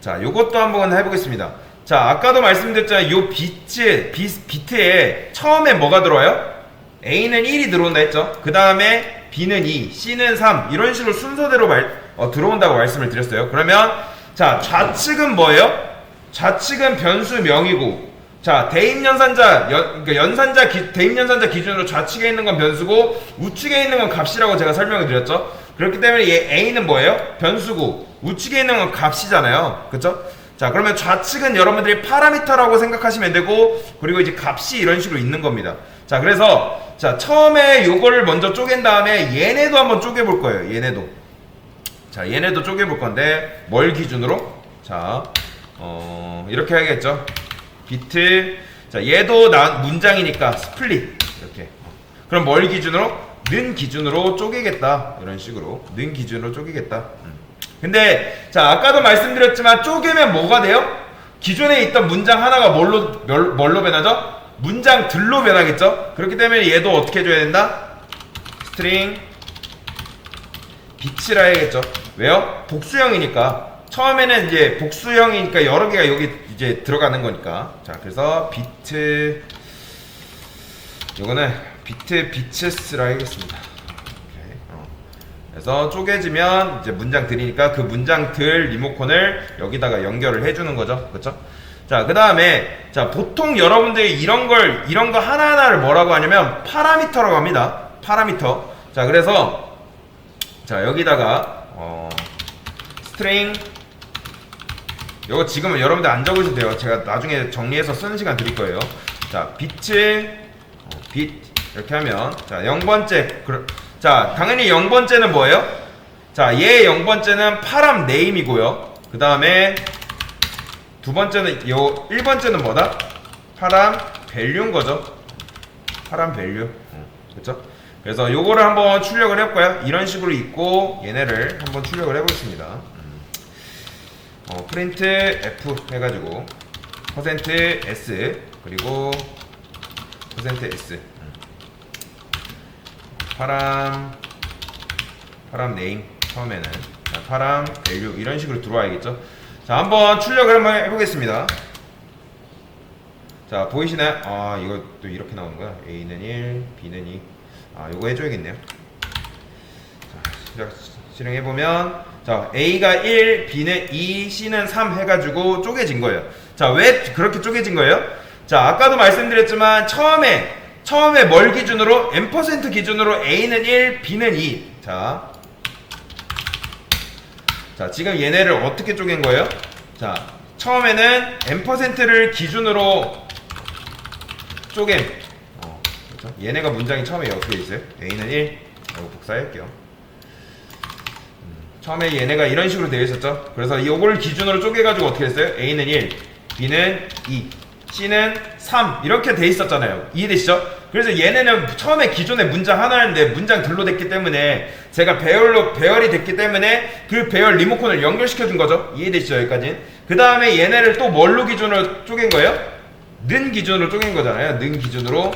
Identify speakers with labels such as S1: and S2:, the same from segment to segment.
S1: 자, 요것도 한번 해보겠습니다. 자, 아까도 말씀드렸잖아요. 요 비트, 비, 비트에 처음에 뭐가 들어와요? A는 1이 들어온다 했죠. 그 다음에 B는 2, C는 3 이런 식으로 순서대로 말, 어, 들어온다고 말씀을 드렸어요. 그러면 자 좌측은 뭐예요? 좌측은 변수 명이고 자 대입연산자 연, 그러니까 연산자 기, 대입연산자 기준으로 좌측에 있는 건 변수고 우측에 있는 건 값이라고 제가 설명을 드렸죠. 그렇기 때문에 얘 A는 뭐예요? 변수고 우측에 있는 건 값이잖아요. 그렇죠? 자 그러면 좌측은 여러분들이 파라미터라고 생각하시면 되고 그리고 이제 값이 이런 식으로 있는 겁니다. 자 그래서 자 처음에 요거를 먼저 쪼갠 다음에 얘네도 한번 쪼개 볼 거예요. 얘네도 자 얘네도 쪼개 볼 건데 뭘 기준으로 자 어, 이렇게 해야겠죠. 비트 자 얘도 나 문장이니까 스플릿 이렇게 그럼 뭘 기준으로 는 기준으로 쪼개겠다 이런 식으로 는 기준으로 쪼개겠다. 음. 근데 자 아까도 말씀드렸지만 쪼개면 뭐가 돼요? 기존에 있던 문장 하나가 뭘로 뭘- 뭘로 변하죠? 문장들로 변하겠죠? 그렇기 때문에 얘도 어떻게 해줘야 된다? 스트링 빛이라 해야겠죠. 왜요? 복수형이니까 처음에는 이제 복수형이니까 여러 개가 여기 이제 들어가는 거니까. 자, 그래서 비트 이거는 비트 비츠스라 하겠습니다. 어. 그래서 쪼개지면 이제 문장 들이니까 그 문장 들 리모컨을 여기다가 연결을 해주는 거죠. 그렇죠? 자, 그 다음에 자 보통 여러분들이 이런 걸 이런 거 하나 하나를 뭐라고 하냐면 파라미터라고 합니다. 파라미터. 자, 그래서 자 여기다가 어, 스트링 이거 지금은 여러분들 안 적으셔도 돼요. 제가 나중에 정리해서 쓰는 시간 드릴 거예요. 자, 빛을 어, 빛 이렇게 하면 자 0번째 그러, 자 당연히 0번째는 뭐예요? 자, 얘 0번째는 파람 네임이고요. 그 다음에 두 번째는 요 1번째는 뭐다? 파람 밸류인 거죠. 파람 밸류. 그렇죠? 그래서 요거를 한번 출력을 해볼까요? 이런 식으로 있고 얘네를 한번 출력을 해보겠습니다. 음. 어, 프린트 F 해가지고 퍼센트 %s 그리고 퍼센트 %s 음. 파람 파람 네임 처음에는 자, 파람 밸류 이런 식으로 들어와야겠죠. 자 한번 출력을 한번 해보겠습니다. 자 보이시나요? 아 이거 또 이렇게 나오는 거야. A는 1, B는 2. 아 요거 해줘야겠네요. 자 시작 실행해 보면 자 A가 1, B는 2, C는 3 해가지고 쪼개진 거예요. 자 왜 그렇게 쪼개진 거예요? 자 아까도 말씀드렸지만 처음에 처음에 뭘 기준으로 n% 기준으로 A는 1, B는 2. 자 자, 지금 얘네를 어떻게 쪼갠 거예요? 자, 처음에는 n%를 기준으로 쪼갠. 어, 그렇죠? 얘네가 문장이 처음에 어떻게 있어요? A는 1. 이거 복사할게요. 음, 처음에 얘네가 이런 식으로 되어 있었죠? 그래서 이걸 기준으로 쪼개가지고 어떻게 했어요? A는 1, B는 2, C는 3 이렇게 돼 있었잖아요. 이해되시죠? 그래서 얘네는 처음에 기존의 문장 하나인데 문장들로 됐기 때문에 제가 배열로 배열이 됐기 때문에 그 배열 리모컨을 연결시켜 준 거죠. 이해되시죠? 여기까지. 그 다음에 얘네를 또 뭘로 기준으로 쪼갠 거예요? 는 기준으로 쪼갠 거잖아요. 는 기준으로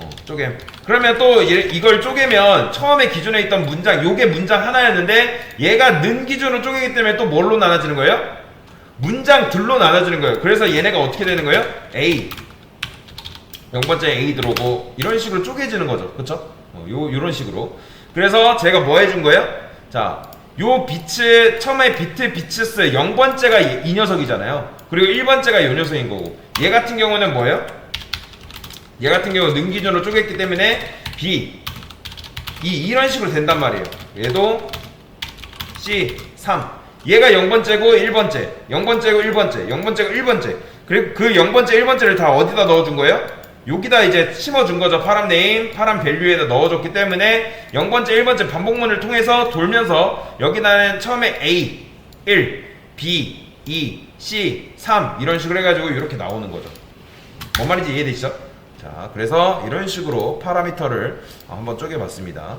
S1: 어, 쪼개. 그러면 또 얘- 이걸 쪼개면 처음에 기준에 있던 문장, 요게 문장 하나였는데 얘가 는 기준으로 쪼개기 때문에 또 뭘로 나눠지는 거예요? 문장들로 나눠지는 거예요. 그래서 얘네가 어떻게 되는 거예요? A. 0번째 A 들어오고 이런 식으로 쪼개지는 거죠. 그쵸? 어, 요, 요런 식으로. 그래서 제가 뭐 해준 거예요? 자, 요 비츠, 처음에 비트 비츠스 0번째가 이, 이 녀석이잖아요. 그리고 1번째가 요 녀석인 거고. 얘 같은 경우는 뭐예요? 얘 같은 경우 는 기준으로 쪼갰기 때문에 B 이 이런 식으로 된단 말이에요. 얘도 C 3 얘가 0번째고 1번째 0번째고 1번째 0번째고 1번째 그리고 그 0번째 1번째를 다 어디다 넣어준 거예요? 여기다 이제 심어준 거죠. 파람 네임, 파람 밸류에다 넣어줬기 때문에 0번째, 1번째 반복문을 통해서 돌면서 여기다는 처음에 A 1, B 2, C 3 이런 식으로 해가지고 이렇게 나오는 거죠. 뭔 말인지 이해되시죠? 자, 그래서 이런 식으로 파라미터를 한번 쪼개봤습니다.